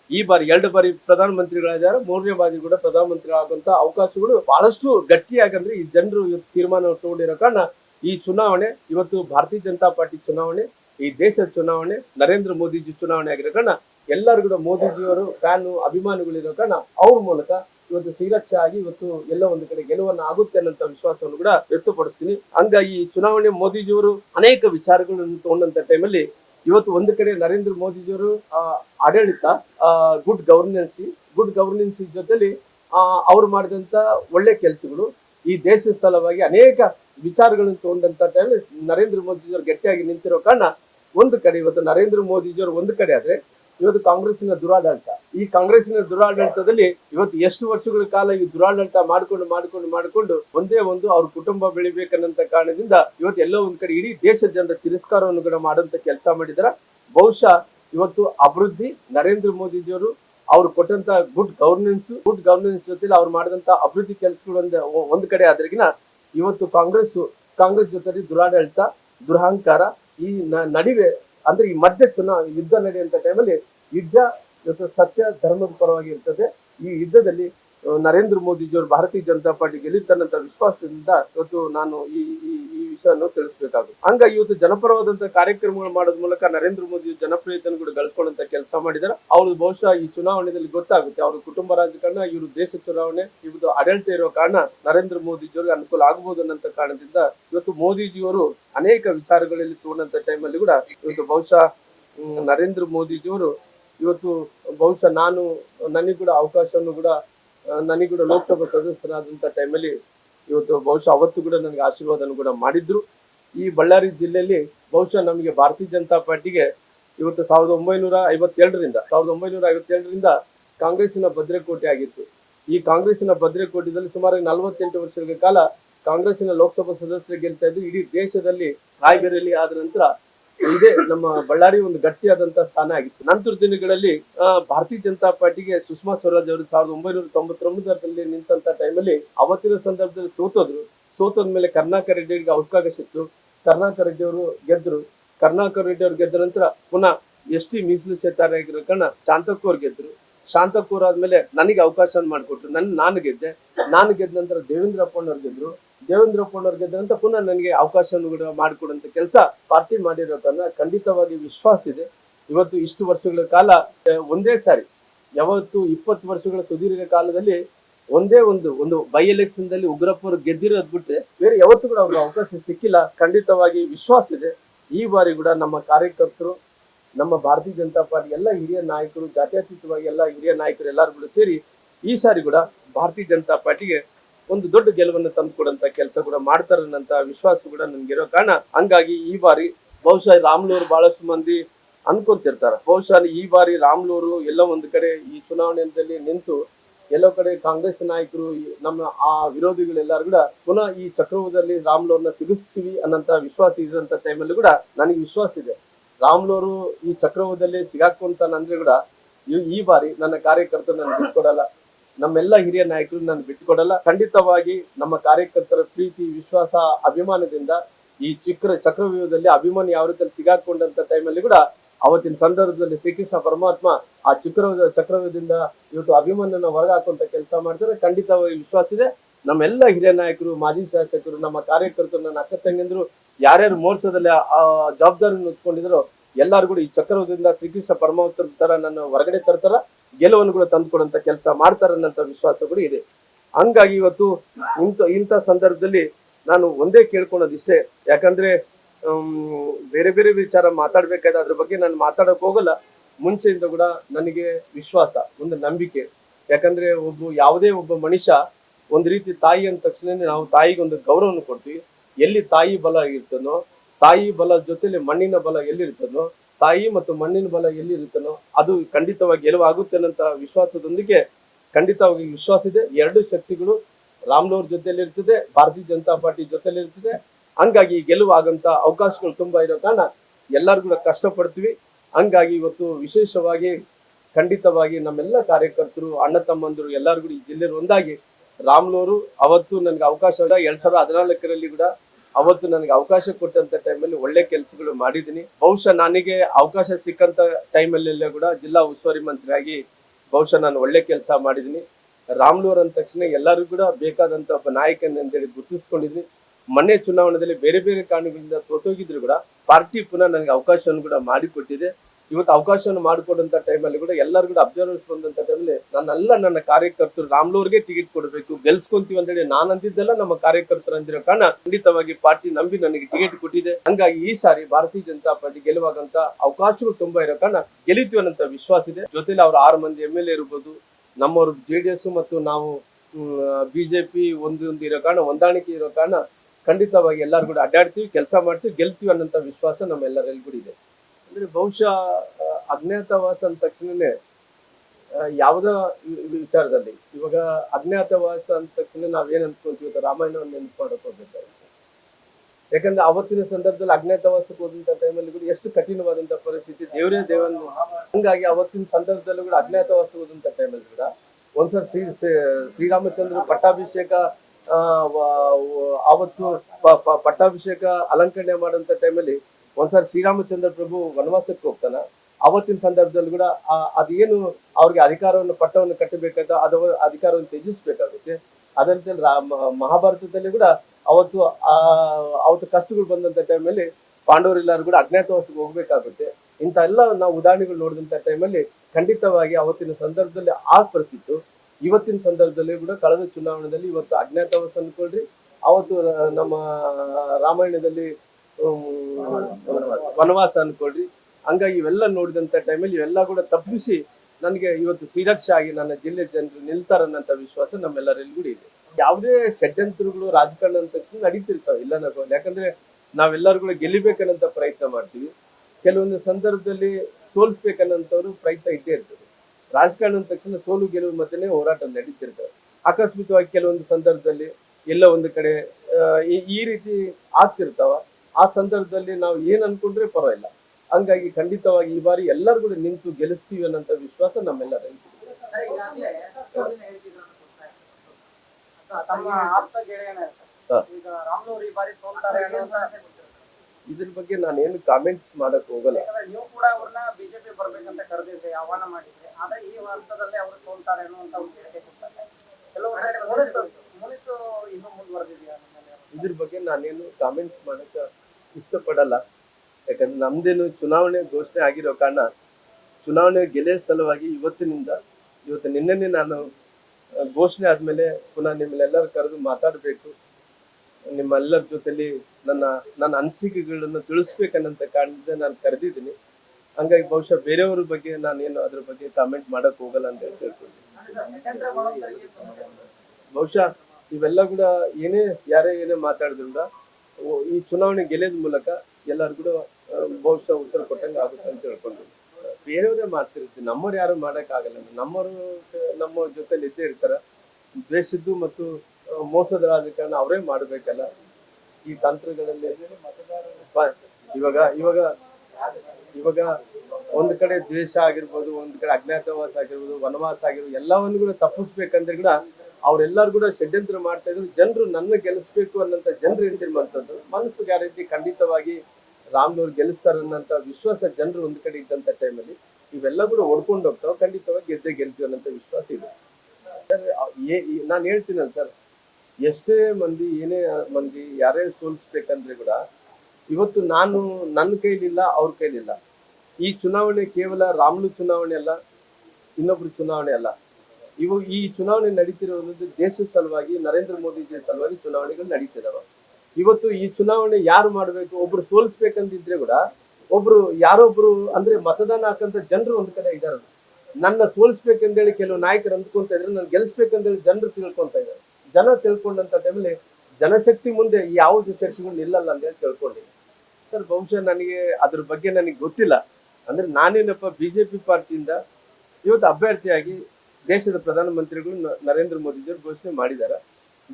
ಈ ಬಾರಿ ಎರಡು ಬಾರಿ ಪ್ರಧಾನಮಂತ್ರಿಗಳಾಗಿದ್ದಾರೆ ಮೂರನೇ ಬಾರಿ ಕೂಡ ಪ್ರಧಾನಮಂತ್ರಿ ಆಗುವಂತ ಅವಕಾಶಗಳು ಬಹಳಷ್ಟು ಗಟ್ಟಿಯಾಗಂದ್ರೆ ಈ ಜನರು ಇವತ್ತು ತೀರ್ಮಾನ ತಗೊಂಡಿರೋ ಕಾರಣ ಈ ಚುನಾವಣೆ, ಇವತ್ತು ಭಾರತೀಯ ಜನತಾ ಪಾರ್ಟಿ ಚುನಾವಣೆ, ಈ ದೇಶದ ಚುನಾವಣೆ, ನರೇಂದ್ರ ಮೋದಿಜಿ ಚುನಾವಣೆ ಆಗಿರೋ ಕಾರಣ ಎಲ್ಲರೂ ಕೂಡ ಮೋದಿಜಿಯವರು ಫ್ಯಾನು, ಅಭಿಮಾನಿಗಳಿರೋ ಕಾರಣ ಅವ್ರ ಮೂಲಕ ಇವತ್ತು ಶ್ರೀರಕ್ಷ ಆಗಿ ಇವತ್ತು ಎಲ್ಲ ಒಂದು ಕಡೆ ಗೆಲುವನ್ನ ಆಗುತ್ತೆ ಅನ್ನೋಂಥ ವಿಶ್ವಾಸವನ್ನು ಕೂಡ ವ್ಯಕ್ತಪಡಿಸ್ತೀನಿ. ಹಂಗಾಗಿ ಈ ಚುನಾವಣೆ ಮೋದಿಜಿಯವರು ಅನೇಕ ವಿಚಾರಗಳನ್ನು ತಗೊಂಡಂತ ಟೈಮಲ್ಲಿ ಇವತ್ತು ಒಂದು ಕಡೆ ನರೇಂದ್ರ ಮೋದಿಜಿಯವರು ಆಡಳಿತ ಗುಡ್ ಗವರ್ನೆನ್ಸಿ ಗುಡ್ ಗವರ್ನೆನ್ಸ್ ಜೊತೆಲಿ ಅವ್ರು ಮಾಡಿದಂತ ಒಳ್ಳೆ ಕೆಲಸಗಳು, ಈ ದೇಶ ಸಲುವಾಗಿ ಅನೇಕ ವಿಚಾರಗಳನ್ನು ತಗೊಂಡಂತ ಟೈಮ್ ನರೇಂದ್ರ ಮೋದಿಜಿಯವರು ಗಟ್ಟಿಯಾಗಿ ನಿಂತಿರೋ ಕಾರಣ ಒಂದು ಕಡೆ ಇವತ್ತು ನರೇಂದ್ರ ಮೋದಿಜಿಯವರು ಒಂದು ಕಡೆ ಆದ್ರೆ ಇವತ್ತು ಕಾಂಗ್ರೆಸ್ಸಿನ ದುರಾಡಳಿತ. ಈ ಕಾಂಗ್ರೆಸ್ಸಿನ ದುರಾಡಳಿತದಲ್ಲಿ ಇವತ್ತು ಎಷ್ಟು ವರ್ಷಗಳ ಕಾಲ ಈ ದುರಾಡಳಿತ ಮಾಡ್ಕೊಂಡು ಮಾಡ್ಕೊಂಡು ಮಾಡ್ಕೊಂಡು ಒಂದೇ ಒಂದು ಅವ್ರ ಕುಟುಂಬ ಬೆಳಿಬೇಕನ್ನಂತ ಕಾರಣದಿಂದ ಇವತ್ತು ಎಲ್ಲೋ ಒಂದ್ ಕಡೆ ಇಡೀ ದೇಶದ ಜನರ ತಿರಸ್ಕಾರವನ್ನು ಕೂಡ ಮಾಡುವಂತ ಕೆಲಸ ಮಾಡಿದಾರ. ಬಹುಶಃ ಇವತ್ತು ಅಭಿವೃದ್ಧಿ, ನರೇಂದ್ರ ಮೋದಿಜಿಯವರು ಅವ್ರು ಕೊಟ್ಟಂತ ಗುಡ್ ಗವರ್ನೆನ್ಸ್ ಗುಡ್ ಗವರ್ನೆನ್ಸ್ ಜೊತೆಲಿ ಅವ್ರು ಮಾಡಿದಂತ ಅಭಿವೃದ್ಧಿ ಕೆಲಸಗಳು ಒಂದ್ ಕಡೆ ಆದ್ರಗಿನ ಇವತ್ತು ಕಾಂಗ್ರೆಸ್ ಕಾಂಗ್ರೆಸ್ ಜೊತೆಲಿ ದುರಾಡಳಿತ, ದುರಹಂಕಾರ ಈ ನಡುವೆ ಅಂದ್ರೆ ಈ ಮಧ್ಯ ಚುನಾವ್ ಯುದ್ಧ ನಡೆಯುವಂತ ಟೈಮಲ್ಲಿ ಯುದ್ಧ ಇವತ್ತು ಸತ್ಯ ಧರ್ಮದ ಪರವಾಗಿ ಇರ್ತದೆ. ಈ ಯುದ್ಧದಲ್ಲಿ ನರೇಂದ್ರ ಮೋದಿಜಿಯವರು ಭಾರತೀಯ ಜನತಾ ಪಾರ್ಟಿ ಗೆಲ್ಲುತ್ತಾನಂತ ವಿಶ್ವಾಸದಿಂದ ಇವತ್ತು ನಾನು ಈ ಈ ಈ ವಿಷಯವನ್ನು ತಿಳಿಸಬೇಕಾಗುತ್ತೆ. ಹಂಗ ಇವತ್ತು ಜನಪರವಾದಂತ ಕಾರ್ಯಕ್ರಮಗಳು ಮಾಡೋದ್ ಮೂಲಕ ನರೇಂದ್ರ ಮೋದಿ ಜನಪ್ರಿಯತೆಯನ್ನು ಕೂಡ ಗಳಿಸ್ಕೊಳ್ಳುವಂತ ಕೆಲಸ ಮಾಡಿದ್ದಾರೆ ಅವ್ರದ್ದು ಬಹುಶಃ ಈ ಚುನಾವಣೆಯಲ್ಲಿ ಗೊತ್ತಾಗುತ್ತೆ. ಅವ್ರ ಕುಟುಂಬ ರಾಜಕಾರಣ, ಇವರು ದೇಶ ಚುನಾವಣೆ ಇವತ್ತು ಆಡಳಿತ ಇರೋ ಕಾರಣ ನರೇಂದ್ರ ಮೋದಿಜಿಯವರಿಗೆ ಅನುಕೂಲ ಆಗಬಹುದು ಅನ್ನೋಂತ ಕಾರಣದಿಂದ ಇವತ್ತು ಮೋದಿಜಿಯವರು ಅನೇಕ ವಿಚಾರಗಳಲ್ಲಿ ತೋರಂತ ಟೈಮಲ್ಲಿ ಕೂಡ ಇವತ್ತು ಬಹುಶಃ ನರೇಂದ್ರ ಮೋದಿಜಿಯವರು ಇವತ್ತು ಬಹುಶಃ ನಾನು, ನನಗೆ ಕೂಡ ಅವಕಾಶವನ್ನು ಕೂಡ ನನಗೆ ಕೂಡ ಲೋಕಸಭಾ ಸದಸ್ಯರಾದಂತ ಟೈಮಲ್ಲಿ ಇವತ್ತು ಬಹುಶಃ ಅವತ್ತು ಕೂಡ ನನಗೆ ಆಶೀರ್ವಾದನ ಕೂಡ ಮಾಡಿದ್ರು. ಈ ಬಳ್ಳಾರಿ ಜಿಲ್ಲೆಯಲ್ಲಿ ಬಹುಶಃ ನಮಗೆ ಭಾರತೀಯ ಜನತಾ ಪಾರ್ಟಿಗೆ ಇವತ್ತು ಸಾವಿರದ ಒಂಬೈನೂರ ಐವತ್ತೇಳರಿಂದ ಸಾವಿರದ ಒಂಬೈನೂರ ಐವತ್ತೇಳರಿಂದ ಕಾಂಗ್ರೆಸ್ಸಿನ ಭದ್ರಕೋಟೆ ಆಗಿತ್ತು. ಈ ಕಾಂಗ್ರೆಸ್ಸಿನ ಭದ್ರಕೋಟೆಯಲ್ಲಿ ಸುಮಾರು ನಲವತ್ತೆಂಟು ವರ್ಷಗಳ ಕಾಲ ಕಾಂಗ್ರೆಸ್ಸಿನ ಲೋಕಸಭಾ ಸದಸ್ಯರು ಗೆಲ್ತಾ ಇದ್ದು ಇಡೀ ದೇಶದಲ್ಲಿ ರಾಯಬೇರಿಯಲ್ಲಿ ಆದ ನಂತರ ಇದೇ ನಮ್ಮ ಬಳ್ಳಾರಿ ಒಂದು ಗಟ್ಟಿಯಾದಂತ ಸ್ಥಾನ ಆಗಿತ್ತು. ನಂತರ ದಿನಗಳಲ್ಲಿ ಭಾರತೀಯ ಜನತಾ ಪಾರ್ಟಿಗೆ ಸುಷ್ಮಾ ಸ್ವರಾಜ್ ಅವರು ಸಾವಿರದ ಒಂಬೈನೂರ ತೊಂಬತ್ತೊಂಬತ್ತರಲ್ಲಿ ನಿಂತಂತ ಟೈಮಲ್ಲಿ ಅವತ್ತಿನ ಸಂದರ್ಭದಲ್ಲಿ ಸೋತೋದ್ರು. ಸೋತದ ಮೇಲೆ ಕರ್ನಾಟಕ ರೆಡ್ಡಿಗೆ ಅವಕಾಶ ಸಿಕ್ತು. ಕರ್ನಾಟಕ ರೆಡ್ಡಿ ಅವರು ಗೆದ್ದರು ಕರ್ನಾಟಕ ರೆಡ್ಡಿ ಅವರು ಗೆದ್ದ ನಂತರ ಪುನಃ ಎಸ್ ಟಿ ಮೀಸಲು ಸೇತಾರೆ ಆಗಿರೋ ಕಾರಣ ಶಾಂತಕ್ಕೂ ಅವ್ರು ಗೆದ್ರು. ಶಾಂತಕ್ಕೂರ್ ಆದ್ಮೇಲೆ ನನಗೆ ಅವಕಾಶ ಮಾಡಿಕೊಟ್ರು. ನನ್ನ ನಾನು ಗೆದ್ದೆ. ನಾನು ಗೆದ್ದ ನಂತರ ದೇವೇಂದ್ರ ಗೆದ್ದರು ಗೆದ್ರು. ದೇವೇಂದ್ರ ಅಪ್ಪಣ್ಣವ್ರು ಗೆದ್ದ ನಂತರ ಪುನಃ ನನಗೆ ಅವಕಾಶ ಕೂಡ ಮಾಡಿಕೊಡುವಂತ ಕೆಲಸ ಪಾರ್ಟಿ ಮಾಡಿರೋ ತನ್ನ ಖಂಡಿತವಾಗಿ ವಿಶ್ವಾಸ ಇದೆ. ಇವತ್ತು ಇಷ್ಟು ವರ್ಷಗಳ ಕಾಲ ಒಂದೇ ಸಾರಿ, ಯಾವತ್ತು ಇಪ್ಪತ್ತು ವರ್ಷಗಳ ಸುದೀರ್ಘ ಕಾಲದಲ್ಲಿ ಒಂದೇ ಒಂದು ಒಂದು ಬೈ ಎಲೆಕ್ಷನ್ ದಲ್ಲಿ ಉಗ್ರಪ್ಪ ಗೆದ್ದಿರೋದು ಗೆದ್ದಿರೋದ್ ಬಿಟ್ರೆ ಬೇರೆ ಯಾವತ್ತು ಕೂಡ ಅವ್ರಿಗೆ ಅವಕಾಶ ಸಿಕ್ಕಿಲ್ಲ. ಖಂಡಿತವಾಗಿ ವಿಶ್ವಾಸ ಇದೆ. ಈ ಬಾರಿ ಕೂಡ ನಮ್ಮ ಕಾರ್ಯಕರ್ತರು ನಮ್ಮ ಭಾರತೀಯ ಜನತಾ ಪಾರ್ಟಿ ಎಲ್ಲ ಹಿರಿಯ ನಾಯಕರು, ಜಾತ್ಯತೀತವಾಗಿ ಎಲ್ಲ ಹಿರಿಯ ನಾಯಕರು ಎಲ್ಲರೂ ಕೂಡ ಸೇರಿ ಈ ಸಾರಿ ಕೂಡ ಭಾರತೀಯ ಜನತಾ ಪಾರ್ಟಿಗೆ ಒಂದು ದೊಡ್ಡ ಗೆಲುವನ್ನು ತಂದುಕೊಡಂತ ಕೆಲಸ ಕೂಡ ಮಾಡ್ತಾರೆ ಅನ್ನಂತ ವಿಶ್ವಾಸ ಕೂಡ ನನ್ಗಿರೋ ಕಾರಣ ಹಂಗಾಗಿ ಈ ಬಾರಿ ಬಹುಶಃ ರಾಮ್ಲೂರು ಬಹಳಷ್ಟು ಮಂದಿ ಅನ್ಕೊಂತಿರ್ತಾರೆ. ಬಹುಶಃ ಈ ಬಾರಿ ರಾಮ್ಲೂರು ಎಲ್ಲ ಒಂದು ಕಡೆ ಈ ಚುನಾವಣೆಯಲ್ಲಿ ನಿಂತು ಎಲ್ಲೋ ಕಡೆ ಕಾಂಗ್ರೆಸ್ ನಾಯಕರು ನಮ್ಮ ಆ ವಿರೋಧಿಗಳೆಲ್ಲರೂ ಕೂಡ ಪುನಃ ಈ ಚಕ್ರವದಲ್ಲಿ ರಾಮ್ಲೂರ್ನ ಸಿಗಿಸ್ತೀವಿ ಅನ್ನಂತ ವಿಶ್ವಾಸ ಇದ್ದಂತ ಟೈಮಲ್ಲಿ ಕೂಡ ನನಗೆ ವಿಶ್ವಾಸ ಇದೆ. ರಾಮ್ಲೂರು ಈ ಚಕ್ರವ್ಯೂಹದಲ್ಲಿ ಸಿಗಾಕೊಂತಾನಂದ್ರೆ ಕೂಡ ಈ- ಬಾರಿ ನನ್ನ ಕಾರ್ಯಕರ್ತರು ನಾನು ಬಿಟ್ಕೊಡಲ್ಲ. ನಮ್ಮೆಲ್ಲ ಹಿರಿಯ ನಾಯಕರು ನಾನು ಬಿಟ್ಟುಕೊಡಲ್ಲ ಖಂಡಿತವಾಗಿ ನಮ್ಮ ಕಾರ್ಯಕರ್ತರ ಪ್ರೀತಿ, ವಿಶ್ವಾಸ, ಅಭಿಮಾನದಿಂದ ಈ ಚಿಕ್ರ ಚಕ್ರವ್ಯೂಹದಲ್ಲಿ ಅಭಿಮಾನಿ ಯಾವ ರೀತಿಯಲ್ಲಿ ಸಿಗಾಕೊಂಡಂತ ಟೈಮಲ್ಲಿ ಕೂಡ ಅವತ್ತಿನ ಸಂದರ್ಭದಲ್ಲಿ ಶ್ರೀಕೃಷ್ಣ ಪರಮಾತ್ಮ ಆ ಚಿಕ್ರ ಚಕ್ರವ್ಯೂಹದಿಂದ ಇವತ್ತು ಅಭಿಮಾನನ ಹೊರಗೆ ಹಾಕುವಂತ ಕೆಲಸ ಮಾಡ್ತಾರೆ. ಖಂಡಿತವಾಗಿ ವಿಶ್ವಾಸ ಇದೆ. ನಮ್ಮೆಲ್ಲ ಹಿರಿಯ ನಾಯಕರು, ಮಾಜಿ ಶಾಸಕರು, ನಮ್ಮ ಕಾರ್ಯಕರ್ತರು, ನನ್ನ ಅಕ್ಕ ತಂಗಿಯಂದ್ರು ಯಾರ್ಯಾರು ಮೋರ್ಚಾದಲ್ಲಿ ಆ ಜವಾಬ್ದಾರಿಯನ್ನು ಹೊತ್ಕೊಂಡಿದ್ರು ಎಲ್ಲಾರು ಕೂಡ ಈ ಚಕ್ರದಿಂದ ಶ್ರೀಕೃಷ್ಣ ಪರಮಾತ್ಮ ತರ ನನ್ನ ಹೊರಗಡೆ ತರ್ತಾರ, ಗೆಲುವನ್ನು ಕೂಡ ತಂದುಕೊಡುವಂತ ಕೆಲಸ ಮಾಡ್ತಾರ ಅನ್ನಂತ ವಿಶ್ವಾಸ ಕೂಡ ಇದೆ. ಹಂಗಾಗಿ ಇವತ್ತು ಇಂಥ ಇಂಥ ಸಂದರ್ಭದಲ್ಲಿ ನಾನು ಒಂದೇ ಕೇಳ್ಕೊಳೋದು ಇಷ್ಟೇ ಯಾಕಂದ್ರೆ ಬೇರೆ ಬೇರೆ ವಿಚಾರ ಮಾತಾಡ್ಬೇಕಾದ ಅದ್ರ ಬಗ್ಗೆ ನಾನು ಮಾತಾಡಕ್ ಹೋಗಲ್ಲ. ಮುಂಚೆಯಿಂದ ಕೂಡ ನನಗೆ ವಿಶ್ವಾಸ, ಒಂದು ನಂಬಿಕೆ. ಯಾಕಂದ್ರೆ ಒಬ್ಬ ಯಾವುದೇ ಒಬ್ಬ ಮನುಷ್ಯ ಒಂದು ರೀತಿ ತಾಯಿ ಅಂದ ತಕ್ಷಣ ನಾವು ತಾಯಿಗೆ ಒಂದು ಗೌರವವನ್ನು ಕೊಡ್ತೀವಿ. ಎಲ್ಲಿ ತಾಯಿ ಬಲ ಇರ್ತನೋ ತಾಯಿ ಬಲ ಜೊತೆಲಿ ಮಣ್ಣಿನ ಬಲ ಎಲ್ಲಿರ್ತನೋ ತಾಯಿ ಮತ್ತು ಮಣ್ಣಿನ ಬಲ ಎಲ್ಲಿರುತ್ತನೋ, ಅದು ಖಂಡಿತವಾಗಿ ಗೆಲುವಾಗುತ್ತೆ ಅನ್ನೋಂಥ ವಿಶ್ವಾಸದೊಂದಿಗೆ ಖಂಡಿತವಾಗಿ ವಿಶ್ವಾಸ ಇದೆ. ಎರಡು ಶಕ್ತಿಗಳು ರಾಮ್ನವ್ರ ಜೊತೆಲಿ ಇರ್ತದೆ ಭಾರತೀಯ ಜನತಾ ಪಾರ್ಟಿ ಜೊತೆಲಿ ಇರ್ತದೆ ಹಂಗಾಗಿ ಗೆಲುವು ಆಗಂತ ಅವಕಾಶಗಳು ತುಂಬಾ ಇರೋ ಕಾರಣ ಎಲ್ಲರೂ ಕೂಡ ಕಷ್ಟಪಡ್ತೀವಿ. ಹಂಗಾಗಿ ಇವತ್ತು ವಿಶೇಷವಾಗಿ ಖಂಡಿತವಾಗಿ ನಮ್ಮೆಲ್ಲ ಕಾರ್ಯಕರ್ತರು, ಅಣ್ಣ ತಮ್ಮಂದಿರು ಎಲ್ಲರಿಗೂ ಈ ಜಿಲ್ಲೆಯಲ್ಲಿ ಒಂದಾಗಿ, ರಾಮ್ನವರು ಅವತ್ತು ನನಗೆ ಅವಕಾಶ ಎರಡ್ ಸಾವಿರದ ಹದಿನಾಲ್ಕರಲ್ಲಿ ಕೂಡ ಅವತ್ತು ನನಗೆ ಅವಕಾಶ ಕೊಟ್ಟಂತ ಟೈಮಲ್ಲಿ ಒಳ್ಳೆ ಕೆಲಸಗಳು ಮಾಡಿದ್ದೀನಿ. ಬಹುಶಃ ನನಗೆ ಅವಕಾಶ ಸಿಕ್ಕಂತ ಟೈಮಲ್ಲೆಲ್ಲ ಕೂಡ ಜಿಲ್ಲಾ ಉಸ್ತುವಾರಿ ಮಂತ್ರಿಯಾಗಿ ಬಹುಶಃ ನಾನು ಒಳ್ಳೆ ಕೆಲಸ ಮಾಡಿದ್ದೀನಿ. ರಾಮ್ಲೂರ್ ಅಂದ ತಕ್ಷಣ ಎಲ್ಲರೂ ಕೂಡ ಬೇಕಾದಂತ ಒಬ್ಬ ನಾಯಕನ ಅಂತೇಳಿ ಗುರುತಿಸ್ಕೊಂಡಿದ್ವಿ. ಮೊನ್ನೆ ಚುನಾವಣೆಯಲ್ಲಿ ಬೇರೆ ಬೇರೆ ಕಾರಣಗಳಿಂದ ಸೋತೋಗಿದ್ರು ಕೂಡ, ಪಾರ್ಟಿ ಪುನಃ ನನಗೆ ಅವಕಾಶವನ್ನು ಕೂಡ ಮಾಡಿಕೊಟ್ಟಿದೆ. ಇವತ್ತು ಅವಕಾಶವನ್ನು ಮಾಡಿಕೊಡಂತ ಟೈಮಲ್ಲಿ ಕೂಡ ಎಲ್ಲರೂ ಕೂಡ ಅಬ್ಸರ್ವರ್ಸ್ ಬಂದಂತ ಟೈಮಲ್ಲಿ ನನ್ನೆಲ್ಲ ನನ್ನ ಕಾರ್ಯಕರ್ತರು ರಾಮ್ಲೂರ್ಗೆ ಟಿಕೆಟ್ ಕೊಡಬೇಕು, ಗೆಲ್ಸ್ಕೊಂತೀವಿ ಅಂತೇಳಿ ನಾನು ಅಂದಿದ್ದೆಲ್ಲ ನಮ್ಮ ಕಾರ್ಯಕರ್ತರು ಅಂದಿರೋ ಕಾರಣ ಖಂಡಿತವಾಗಿ ಪಾರ್ಟಿ ನಂಬಿ ನನಗೆ ಟಿಕೆಟ್ ಕೊಟ್ಟಿದೆ. ಹಂಗಾಗಿ ಈ ಸಾರಿ ಭಾರತೀಯ ಜನತಾ ಪಾರ್ಟಿ ಗೆಲ್ಲುವಾಗಂತ ಅವಕಾಶಗಳು ತುಂಬಾ ಇರೋ ಕಾರಣ ಗೆಲಿತೀವಿ ಅನ್ನೋ ವಿಶ್ವಾಸ ಇದೆ. ಜೊತೆಲಿ ಅವ್ರ ಆರು ಮಂದಿ ಎಂ ಎಲ್ ಎ ಇರ್ಬೋದು, ನಮ್ಮವರು ಜೆ ಡಿ ಎಸ್ ಮತ್ತು ನಾವು ಬಿಜೆಪಿ ಒಂದು ಒಂದು ಇರೋ ಕಾರಣ ಹೊಂದಾಣಿಕೆ ಇರೋ ಕಾರಣ ಖಂಡಿತವಾಗಿ ಎಲ್ಲರೂ ಕೂಡ ಅಡ್ಡಾಡ್ತೀವಿ, ಕೆಲಸ ಮಾಡ್ತೀವಿ, ಗೆಲ್ತೀವಿ ಅನ್ನೋಂಥ ವಿಶ್ವಾಸ ನಮ್ಮೆಲ್ಲರಲ್ಲಿ ಕೂಡ ಇದೆ. ಅಂದ್ರೆ ಬಹುಶಃ ಅಜ್ಞಾತವಾಸ ಅಂದ ತಕ್ಷಣನೇ ಯಾವುದೋ ವಿಚಾರದಲ್ಲಿ. ಇವಾಗ ಅಜ್ಞಾತವಾಸ ಅಂದ ತಕ್ಷಣ ನಾವೇನ್ ಅನ್ಕೊಂತೀವಿ ರಾಮಾಯಣವನ್ನು ನೆನಪು ಮಾಡಕ್ ಯಾಕಂದ್ರೆ ಅವತ್ತಿನ ಸಂದರ್ಭದಲ್ಲಿ ಅಜ್ಞಾತವಾಸಕ್ಕೆ ಹೋದಂತ ಟೈಮಲ್ಲಿ ಕೂಡ ಎಷ್ಟು ಕಠಿಣವಾದಂತ ಪರಿಸ್ಥಿತಿ, ದೇವರೇ ದೇವನ್ ಹಂಗಾಗಿ ಅವತ್ತಿನ ಸಂದರ್ಭದಲ್ಲೂ ಕೂಡ ಅಜ್ಞಾತವಾಸ ಹೋದಂತ ಟೈಮಲ್ಲಿ ಕೂಡ ಒಂದ್ಸಲ ಶ್ರೀ, ಶ್ರೀ- ಶ್ರೀರಾಮಚಂದ್ರ ಪಟ್ಟಾಭಿಷೇಕ ಅವತ್ತು ಪಟ್ಟಾಭಿಷೇಕ ಅಲಂಕರಣೆ ಮಾಡಂತ ಟೈಮಲ್ಲಿ ಒಂದ್ಸಾರಿ ಶ್ರೀರಾಮಚಂದ್ರ ಪ್ರಭು ವನವಾಸಕ್ಕೆ ಹೋಗ್ತಾನ, ಅವತ್ತಿನ ಸಂದರ್ಭದಲ್ಲಿ ಕೂಡ ಅದೇನು ಅವ್ರಿಗೆ ಅಧಿಕಾರವನ್ನು, ಪಟ್ಟವನ್ನು ಕಟ್ಟಬೇಕಾದ, ಅದ ಅಧಿಕಾರವನ್ನು ತ್ಯಜಿಸ್ಬೇಕಾಗುತ್ತೆ. ಅದರಂತೆ ರಾಮ ಮಹಾಭಾರತದಲ್ಲಿ ಕೂಡ ಅವತ್ತು ಆ, ಅವತ್ತು ಕಷ್ಟಗಳು ಬಂದಂತ ಟೈಮಲ್ಲಿ ಪಾಂಡವರೆಲ್ಲರೂ ಕೂಡ ಅಜ್ಞಾತವಾಸಕ್ಕೆ ಹೋಗ್ಬೇಕಾಗುತ್ತೆ. ಇಂಥ ಎಲ್ಲ ನಾವು ಉದಾಹರಣೆಗಳು ನೋಡಿದಂತ ಟೈಮಲ್ಲಿ ಖಂಡಿತವಾಗಿ ಅವತ್ತಿನ ಸಂದರ್ಭದಲ್ಲಿ ಆ ಪರಿಸ್ಥಿತಿ ಇವತ್ತಿನ ಸಂದರ್ಭದಲ್ಲಿ ಕೂಡ ಕಳೆದ ಚುನಾವಣೆಯಲ್ಲಿ ಇವತ್ತು ಅಜ್ಞಾತವಾಸ ಅನ್ಕೊಳ್ರಿ ಅವತ್ತು ನಮ್ಮ ರಾಮಾಯಣದಲ್ಲಿ ವನವಾಸ ಅನ್ಕೊಳ್ರಿ ಹಂಗಾಗಿ ಇವೆಲ್ಲ ನೋಡಿದಂತ ಟೈಮಲ್ಲಿ ಇವೆಲ್ಲ ಕೂಡ ತಪ್ಪಿಸಿ ನನಗೆ ಇವತ್ತು ಶ್ರೀರಕ್ಷೆ ಆಗಿ ನನ್ನ ಜಿಲ್ಲೆ ಜನರು ನಿಲ್ತಾರನ್ನಂತ ವಿಶ್ವಾಸ ನಮ್ಮೆಲ್ಲರಲ್ಲಿ ಕೂಡ ಇದೆ. ಯಾವುದೇ ಷಡ್ಯಂತ್ರಗಳು, ರಾಜಕಾರಣ ಅಂದ ತಕ್ಷಣ ನಡೀತಿರ್ತಾವೆ, ಇಲ್ಲ ನಗೋ ಯಾಕಂದ್ರೆ ನಾವೆಲ್ಲರೂ ಕೂಡ ಗೆಲ್ಲಿಬೇಕನ್ನಂತ ಪ್ರಯತ್ನ ಮಾಡ್ತೀವಿ. ಕೆಲವೊಂದು ಸಂದರ್ಭದಲ್ಲಿ ಸೋಲಿಸ್ಬೇಕನ್ನಂತವ್ರು ಪ್ರಯತ್ನ ಇದ್ದೇ ಇರ್ತದೆ. ರಾಜಕಾರಣ ಅಂದ ತಕ್ಷಣ ಸೋಲು ಗೆಲುವು ಮಧ್ಯೆ ಹೋರಾಟ ನಡೀತಿರ್ತವೆ ಆಕಸ್ಮಿಕವಾಗಿ ಕೆಲವೊಂದು ಸಂದರ್ಭದಲ್ಲಿ ಎಲ್ಲ ಒಂದು ಕಡೆ ಈ ರೀತಿ ಆಗ್ತಿರ್ತಾವ. ಆ ಸಂದರ್ಭದಲ್ಲಿ ನಾವು ಏನ್ ಅನ್ಕೊಂಡ್ರೆ ಪರವಾಗಿಲ್ಲ. ಹಂಗಾಗಿ ಖಂಡಿತವಾಗಿ ಈ ಬಾರಿ ಎಲ್ಲರೂ ಕೂಡ ನಿಂತು ಗೆಲ್ಲಿಸ್ತೀವಿ ಅನ್ನೋಂಥ ವಿಶ್ವಾಸ ನಮ್ಮೆಲ್ಲರ ಇದ್ರ ಬಗ್ಗೆ ನಾನೇನು ಕಾಮೆಂಟ್ಸ್ ಮಾಡಕ್ ಹೋಗಲ್ಲ. ನೀವು ಕೂಡ ಅವ್ರನ್ನ ಬಿಜೆಪಿ ಬರ್ಬೇಕಂತ ಕರೆದಿದ್ರೆ ಆಹ್ವಾನ ಮಾಡಿದ್ರೆ ಆದ್ರೆ ಈ ಹಂತದಲ್ಲಿ ಅವರು ಸೋಲ್ತಾರೆ ಅನ್ನುವಂತ ಒಂದು ಹೇಳಿಕೆ ಕೊಡ್ತಾರೆ ಕೆಲವು ಮುನಿಸು ಮುನಿಸು ಇನ್ನೂ ಮುಂದುವರೆದಿದೆಯಾ ನಮ್ಮಲ್ಲಿ? ಇದ್ರ ಬಗ್ಗೆ ನಾನೇನು ಕಾಮೆಂಟ್ಸ್ ಮಾಡಕ್ ಇಷ್ಟಪಡಲ್ಲ. ಯಾಕಂದ್ರೆ ನಮ್ದೇನು ಚುನಾವಣೆ ಘೋಷಣೆ ಆಗಿರೋ ಕಾರಣ ಚುನಾವಣೆ ಗೆಲೆ ಸಲುವಾಗಿ ಇವತ್ತಿನಿಂದ ಇವತ್ತು ನಿನ್ನೆನೆ ನಾನು ಘೋಷಣೆ ಆದ್ಮೇಲೆ ಪುನಃ ನಿಮ್ಮೆಲ್ಲರೂ ಕರೆದು ಮಾತಾಡಬೇಕು. ನಿಮ್ಮೆಲ್ಲರ ಜೊತೆಲಿ ನನ್ನ ನನ್ನ ಅನಿಸಿಕೆಗಳನ್ನು ತಿಳಿಸ್ಬೇಕನ್ನಂತ ಕಾರಣದಿಂದ ನಾನು ಕರೆದಿದ್ದೀನಿ. ಹಂಗಾಗಿ ಬಹುಶಃ ಬೇರೆಯವ್ರ ಬಗ್ಗೆ ನಾನೇನು ಅದ್ರ ಬಗ್ಗೆ ಕಾಮೆಂಟ್ ಮಾಡಕ್ ಹೋಗಲ್ಲ ಅಂತ ಹೇಳಿ ತಿಳ್ಕೊಂಡಿದ್ದೀನಿ. ಬಹುಶಃ ಇವೆಲ್ಲ ಕೂಡ ಏನೇ ಯಾರೇ ಏನೇ ಓ- ಈ ಚುನಾವಣೆ ಗೆಲ್ಲದ ಮೂಲಕ ಎಲ್ಲರೂ ಕೂಡ ಬಹುಶಃ ಉತ್ತರ ಕೊಟ್ಟಂಗೆ ಆಗುತ್ತೆ ಅಂತ ಹೇಳ್ಕೊಂಡು. ಬೇರೆಯವರೇ ಮಾಡ್ತಿರ್ತೀವಿ ನಮ್ಮವ್ರು ಯಾರು ಮಾಡಕ್ ಆಗಲ್ಲ ನಮ್ಮವರು, ನಮ್ಮ ಜೊತೆಲಿ ಇದ್ದೇ ಇರ್ತಾರೆ. ದ್ವೇಷದ್ದು ಮತ್ತು ಮೋಸದ ರಾಜಕಾರಣ ಅವರೇ ಮಾಡ್ಬೇಕಲ್ಲ. ಈ ತಂತ್ರಗಳಲ್ಲಿ ಇವಾಗ ಇವಾಗ ಇವಾಗ ಒಂದ್ ಕಡೆ ದ್ವೇಷ ಆಗಿರ್ಬೋದು, ಒಂದು ಕಡೆ ಅಜ್ಞಾತವಾಸ ಆಗಿರ್ಬೋದು, ವನವಾಸ ಆಗಿರ್ಬೋದು, ಎಲ್ಲವನ್ನು ಕೂಡ ತಪ್ಪಿಸ್ಬೇಕಂದ್ರೆ ಕೂಡ ಅವರೆಲ್ಲರೂ ಕೂಡ ಷಡ್ಯಂತ್ರ ಮಾಡ್ತಾ ಇದ್ರು. ಜನರು ನನ್ನ ಗೆಲ್ಲಿಸ್ಬೇಕು ಅನ್ನೋಂಥ ಜನರು ಇರ್ತಿರುವಂತದ್ದು ಮನಸ್ಸು ಗ್ಯಾರಂಟಿ ಖಂಡಿತವಾಗಿ ರಾಮ್ನವ್ರು ಗೆಲ್ಲಿಸ್ತಾರೆ ಅನ್ನೋಂಥ ವಿಶ್ವಾಸ ಜನರು ಒಂದ್ ಕಡೆ ಇದ್ದಂತ ಟೈಮಲ್ಲಿ ಇವೆಲ್ಲ ಕೂಡ ಓಡ್ಕೊಂಡು ಹೋಗ್ತಾವ. ಖಂಡಿತವಾಗಿ ಗೆದ್ದೇ ಗೆಲ್ತೀವಿ ಅನ್ನೋಂಥ ವಿಶ್ವಾಸ ಇದೆ. ಸರ್ ನಾನು ಹೇಳ್ತೀನಲ್ಲ ಸರ್. ಎಷ್ಟೇ ಮಂದಿ, ಏನೇ ಮಂದಿ ಯಾರೇ ಸೋಲಿಸ್ಬೇಕಂದ್ರೆ ಕೂಡ ಇವತ್ತು ನಾನು ನನ್ನ ಕೈಲಿಲ್ಲ, ಅವ್ರ ಕೈಲಿಲ್ಲ. ಈ ಚುನಾವಣೆ ಕೇವಲ ರಾಮ್ಲು ಚುನಾವಣೆ ಅಲ್ಲ, ಇನ್ನೊಬ್ರು ಚುನಾವಣೆ ಅಲ್ಲ. ಇವು ಈ ಚುನಾವಣೆ ನಡೀತಿರೋದು ದೇಶದ ಸಲುವಾಗಿ, ನರೇಂದ್ರ ಮೋದಿಜಿ ಸಲುವಾಗಿ ಚುನಾವಣೆಗಳು ನಡೀತಿದಾವ. ಇವತ್ತು ಈ ಚುನಾವಣೆ ಯಾರು ಮಾಡಬೇಕು, ಒಬ್ರು ಸೋಲಿಸ್ಬೇಕಂತಿದ್ರೆ ಕೂಡ ಒಬ್ರು ಯಾರೊಬ್ರು ಅಂದ್ರೆ ಮತದಾನ ಹಾಕಂತ ಜನರು ಒಂದ್ ಕಡೆ ಇದಾರೆ. ನನ್ನ ಸೋಲಿಸ್ಬೇಕಂದೇಳಿ ಕೆಲವು ನಾಯಕರು ಅಂದ್ಕೊಂತ ಇದ್ರೆ ನಾನು ಗೆಲ್ಸ್ಬೇಕಂದೇಳಿ ಜನರು ತಿಳ್ಕೊಂತ ಇದ್ದಾರೆ ಜನ ತಿಳ್ಕೊಂಡಂತ ಟೈಮಲ್ಲಿ ಜನಶಕ್ತಿ ಮುಂದೆ ಯಾವ್ದು ಚರ್ಚೆಗಳು ಅಂತ ಹೇಳಿ ತಿಳ್ಕೊಂಡಿದ್ದೀನಿ ಸರ್, ಬಹುಶಃ ನನಗೆ ಅದ್ರ ಬಗ್ಗೆ ನನಗೆ ಗೊತ್ತಿಲ್ಲ. ಅಂದ್ರೆ ನಾನೇನಪ್ಪ, ಬಿಜೆಪಿ ಪಾರ್ಟಿಯಿಂದ ಇವತ್ತು ಅಭ್ಯರ್ಥಿಯಾಗಿ ದೇಶದ ಪ್ರಧಾನಮಂತ್ರಿಗಳು ಮಂತ್ರಿಗಳು ನರೇಂದ್ರ ಮೋದಿಜಿಯವರು ಘೋಷಣೆ ಮಾಡಿದ್ದಾರೆ.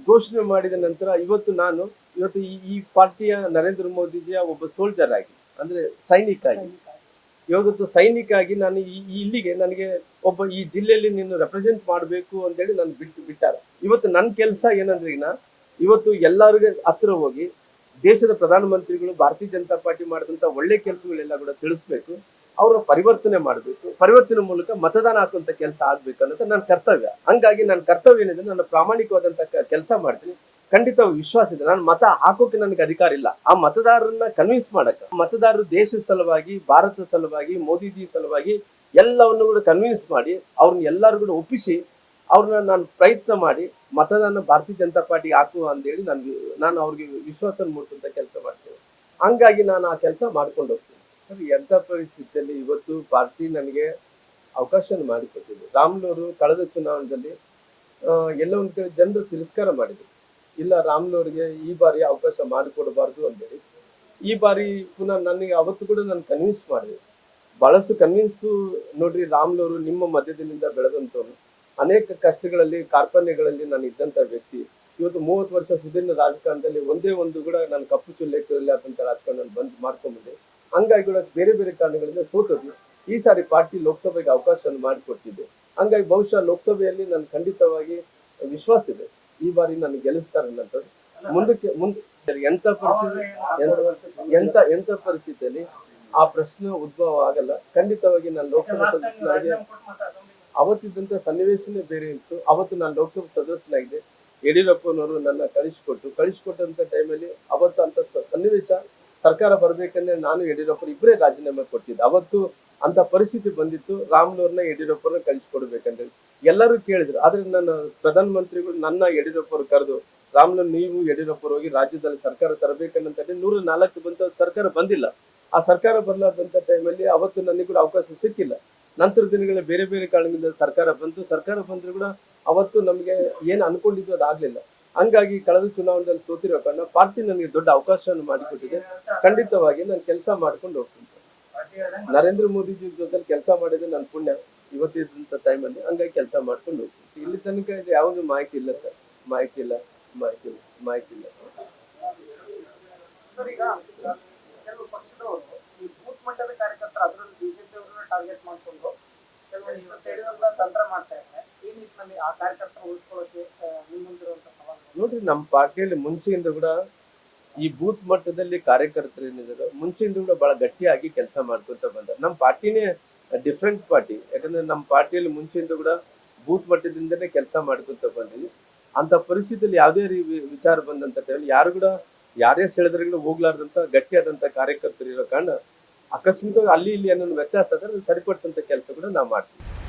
ಘೋಷಣೆ ಮಾಡಿದ ನಂತರ ಇವತ್ತು ನಾನು ಇವತ್ತು ಈ ಪಾರ್ಟಿಯ ನರೇಂದ್ರ ಮೋದಿಜಿಯ ಒಬ್ಬ ಸೋಲ್ಜರ್ ಆಗಿ, ಅಂದ್ರೆ ಸೈನಿಕ ಆಗಿ. ಇವತ್ತು ಸೈನಿಕ ಆಗಿ ನಾನು ಈ ಇಲ್ಲಿಗೆ ನನಗೆ ಒಬ್ಬ ಈ ಜಿಲ್ಲೆಯಲ್ಲಿ ನೀನು ರೆಪ್ರೆಸೆಂಟ್ ಮಾಡಬೇಕು ಅಂತೇಳಿ ನಾನು ಬಿಟ್ಟು, ಬಿಟ್ಟಾರ. ಇವತ್ತು ನನ್ನ ಕೆಲಸ ಏನಂದ್ರೆ ಇವತ್ತು ಎಲ್ಲರಿಗೂ ಹತ್ರ ಹೋಗಿ ದೇಶದ ಪ್ರಧಾನಮಂತ್ರಿಗಳು, ಭಾರತೀಯ ಜನತಾ ಪಾರ್ಟಿ ಮಾಡಿದಂತ ಒಳ್ಳೆ ಕೆಲಸಗಳೆಲ್ಲ ಕೂಡ ತಿಳಿಸ್ಬೇಕು. ಅವರ ಪರಿವರ್ತನೆ ಮಾಡಬೇಕು, ಪರಿವರ್ತನೆ ಮೂಲಕ ಮತದಾನ ಹಾಕುವಂತ ಕೆಲಸ ಆಗ್ಬೇಕು ಅನ್ನೋದು ನನ್ನ ಕರ್ತವ್ಯ. ಹಂಗಾಗಿ ನನ್ನ ಕರ್ತವ್ಯ ಏನಿದೆ, ನನ್ನ ಪ್ರಾಮಾಣಿಕವಾದಂತ ಕೆಲಸ ಮಾಡ್ತೀನಿ. ಖಂಡಿತ ವಿಶ್ವಾಸ ಇದೆ. ನಾನು ಮತ ಹಾಕೋಕೆ ನನಗೆ ಅಧಿಕಾರ ಇಲ್ಲ. ಆ ಮತದಾರರನ್ನ ಕನ್ವಿನ್ಸ್ ಮಾಡಕ ಮತದಾರರು ದೇಶದ ಸಲುವಾಗಿ, ಭಾರತದ ಸಲುವಾಗಿ, ಮೋದಿಜಿ ಸಲುವಾಗಿ ಎಲ್ಲವನ್ನು ಕೂಡ ಕನ್ವಿನ್ಸ್ ಮಾಡಿ, ಅವ್ರನ್ನ ಎಲ್ಲರೂ ಕೂಡ ಒಪ್ಪಿಸಿ, ಅವ್ರನ್ನ ನಾನು ಪ್ರಯತ್ನ ಮಾಡಿ, ಮತದಾನ ಭಾರತೀಯ ಜನತಾ ಪಾರ್ಟಿಗೆ ಹಾಕುವ ಅಂತೇಳಿ ನಾನು ನಾನು ಅವ್ರಿಗೆ ವಿಶ್ವಾಸ ಮೂಡಿಸುವಂತ ಕೆಲಸ ಮಾಡ್ತೇನೆ. ಹಂಗಾಗಿ ನಾನು ಆ ಕೆಲಸ ಮಾಡ್ಕೊಂಡು ಹೋಗ್ತೀನಿ. ಎಂಥ ಪರಿಸ್ಥಿತಿಯಲ್ಲಿ ಇವತ್ತು ಪಾರ್ಟಿ ನನಗೆ ಅವಕಾಶ ಮಾಡಿಕೊಟ್ಟಿದೆ ರಾಮ್ನವರು ಕಳೆದ ಚುನಾವಣೆಯಲ್ಲಿ ಎಲ್ಲ ಒಂದು ಕಡೆ ಜನರು ತಿರಸ್ಕಾರ ಮಾಡಿದ್ರು. ಇಲ್ಲ, ರಾಮ್ನವ್ರಿಗೆ ಈ ಬಾರಿ ಅವಕಾಶ ಮಾಡಿಕೊಡಬಾರ್ದು ಅಂತೇಳಿ ಈ ಬಾರಿ ಪುನಃ ನನಗೆ ಅವತ್ತು ಕೂಡ ನಾನು ಕನ್ವಿನ್ಸ್ ಮಾಡಿದೆ. ಬಹಳಷ್ಟು ಕನ್ವಿನ್ಸ್ ನೋಡ್ರಿ, ರಾಮ್ನವರು ನಿಮ್ಮ ಮಧ್ಯದಿಂದ ಬೆಳೆದಂಥವ್ರು. ಅನೇಕ ಕಷ್ಟಗಳಲ್ಲಿ ಕಾರ್ಖಾನೆಗಳಲ್ಲಿ ನಾನು ಇದ್ದಂಥ ವ್ಯಕ್ತಿ. ಇವತ್ತು ಮೂವತ್ತು ವರ್ಷ ಸುದೀರ್ಣ ರಾಜಕಾರಣದಲ್ಲಿ ಒಂದೇ ಒಂದು ಕೂಡ ನಾನು ಕಪ್ಪು ಚುಲ್ಲೆಕ್ಕಿರಲಿ ಆದಂಥ ರಾಜಕಾರಣ ಬಂದ್ ಮಾಡ್ಕೊಂಡ್ಬಂದೆ ಹಂಗಾಗಿ ಕೂಡ ಬೇರೆ ಬೇರೆ ಕಾರಣಗಳಿಂದ ಸೋತದ್ದು. ಈ ಸಾರಿ ಪಾರ್ಟಿ ಲೋಕಸಭೆಗೆ ಅವಕಾಶವನ್ನು ಮಾಡಿಕೊಟ್ಟಿದ್ದೆ ಹಂಗಾಗಿ ಬಹುಶಃ ಲೋಕಸಭೆಯಲ್ಲಿ ನಾನು ಖಂಡಿತವಾಗಿ ವಿಶ್ವಾಸ ಇದೆ. ಈ ಬಾರಿ ನಾನು ಗೆಲ್ಲಿಸ್ತಾರೆ ಅನ್ನೋದು ಮುಂದಕ್ಕೆ ಮುಂದೆ ಎಂತ ಪರಿಸ್ಥಿತಿ ಎಂಥ ಎಂತ ಪರಿಸ್ಥಿತಿಯಲ್ಲಿ ಆ ಪ್ರಶ್ನೆ ಉದ್ಭವ ಆಗಲ್ಲ. ಖಂಡಿತವಾಗಿ ನಾನು ಲೋಕಸಭಾ ಸದಸ್ಯನಾಗಿ ಅವತ್ತಿದ್ದಂತ ಸನ್ನಿವೇಶನೇ ಬೇರೆ ಇತ್ತು. ಅವತ್ತು ನಾನು ಲೋಕಸಭಾ ಸದಸ್ಯನಾಗಿದ್ದೆ. ಯಡಿಯೂರಪ್ಪನವರು ನನ್ನ ಕಳಿಸಿಕೊಟ್ಟು ಕಳಿಸಿಕೊಟ್ಟಂತ ಟೈಮಲ್ಲಿ ಅವತ್ತು ಅಂತ ಸನ್ನಿವೇಶ ಸರ್ಕಾರ ಬರ್ಬೇಕಂದ್ರೆ ನಾನು ಯಡಿಯೂರಪ್ಪ ಇಬ್ಬರೇ ರಾಜೀನಾಮೆ ಕೊಟ್ಟಿದ್ದೆ. ಅವತ್ತು ಅಂತ ಪರಿಸ್ಥಿತಿ ಬಂದಿತ್ತು, ರಾಮ್ನವ್ರನ್ನ ಯಡಿಯೂರಪ್ಪನ ಕಳಿಸ್ಕೊಡ್ಬೇಕಂತ ಎಲ್ಲರೂ ಕೇಳಿದ್ರು. ಆದ್ರೆ ನನ್ನ ಪ್ರಧಾನ ಮಂತ್ರಿಗಳು ನನ್ನ ಯಡಿಯೂರಪ್ಪರು ಕರೆದು ರಾಮ್ನ ನೀವು ಯಡಿಯೂರಪ್ಪರು ಹೋಗಿ ರಾಜ್ಯದಲ್ಲಿ ಸರ್ಕಾರ ತರಬೇಕನ್ನಂತ ನೂರ ನಾಲ್ಕು ಬಂತ ಸರ್ಕಾರ ಬಂದಿಲ್ಲ. ಆ ಸರ್ಕಾರ ಬರಲಾರ್ದಂತ ಟೈಮಲ್ಲಿ ಅವತ್ತು ನನಗೆ ಕೂಡ ಅವಕಾಶ ಸಿಕ್ಕಿಲ್ಲ. ನಂತರ ದಿನಗಳ ಬೇರೆ ಬೇರೆ ಕಾರಣದಿಂದ ಸರ್ಕಾರ ಬಂತು. ಸರ್ಕಾರ ಬಂದ್ರು ಕೂಡ ಅವತ್ತು ನಮಗೆ ಏನು ಅನ್ಕೊಂಡಿದ್ದು ಅದಾಗ್ಲಿಲ್ಲ ಹಂಗಾಗಿ ಕಳೆದ ಚುನಾವಣೆಯಲ್ಲಿ ಸೋತಿರೋ ಕಾರಣ ಪಾರ್ಟಿ ನನಗೆ ದೊಡ್ಡ ಅವಕಾಶವನ್ನು ಮಾಡಿಕೊಟ್ಟಿದೆ. ಖಂಡಿತವಾಗಿ ನಾನು ಕೆಲಸ ಮಾಡ್ಕೊಂಡು ಹೋಗ್ತೀನಿ. ನರೇಂದ್ರ ಮೋದಿಜಿ ಜೊತೆ ಕೆಲಸ ಮಾಡಿದ್ರೆ ನನ್ನ ಪುಣ್ಯ ಇವತ್ತಿದ್ದಂಥ ಟೈಮಲ್ಲಿ ಹಂಗಾಗಿ ಕೆಲಸ ಮಾಡ್ಕೊಂಡು ಹೋಗ್ತೀನಿ. ಇಲ್ಲಿ ತನಕ ಇದು ಯಾವುದು ಮಾಹಿತಿ ಇಲ್ಲ ಸರ್. ಮಾಹಿತಿ ಇಲ್ಲ ಮಾಹಿತಿ ಇಲ್ಲ ಮಾಹಿತಿ ಇಲ್ಲ. ತಂತ್ರ ಮಾಡ್ತಾ ಇದ್ದಾರೆ. ಈ ನಿಟ್ಟಿನಲ್ಲಿ ಆ ಕಾರ್ಯಕರ್ತರ ನೋಡ್ರಿ ನಮ್ಮ ಪಾರ್ಟಿಯಲ್ಲಿ ಮುಂಚೆಯಿಂದ ಕೂಡ ಈ ಬೂತ್ ಮಟ್ಟದಲ್ಲಿ ಕಾರ್ಯಕರ್ತರು ಏನಿದಾರೋ, ಮುಂಚೆಯಿಂದ ಕೂಡ ಬಹಳ ಗಟ್ಟಿಯಾಗಿ ಕೆಲಸ ಮಾಡ್ಕೊಂತ ಬಂದ ನಮ್ಮ ಪಾರ್ಟಿನೇ ಡಿಫ್ರೆಂಟ್ ಪಾರ್ಟಿ ಯಾಕಂದ್ರೆ ನಮ್ಮ ಪಾರ್ಟಿಯಲ್ಲಿ ಮುಂಚೆಯಿಂದ ಕೂಡ ಬೂತ್ ಮಟ್ಟದಿಂದನೇ ಕೆಲಸ ಮಾಡ್ಕೊಂತ ಬಂದಿದ್ವಿ ಅಂತ ಪರಿಸ್ಥಿತಿಯಲ್ಲಿ ಯಾವುದೇ ವಿಚಾರ ಬಂದಂತ ಟೈಮಲ್ಲಿ ಯಾರು ಕೂಡ, ಯಾರೇ ಸೆಳೆದ್ರೆ ಕೂಡ ಹೋಗ್ಲಾರ್ದಂತ, ಗಟ್ಟಿಯಾದಂತ ಕಾರ್ಯಕರ್ತರು ಇರೋ ಕಾರಣ ಅಕಸ್ಮಿತವಾಗಿ ಅಲ್ಲಿ ಇಲ್ಲಿ ಅನ್ನೋ ವ್ಯತ್ಯಾಸ ಆದ್ರೆ ಸರಿಪಡಿಸಂತ ಕೆಲಸ ಕೂಡ ನಾವು ಮಾಡ್ತೀವಿ.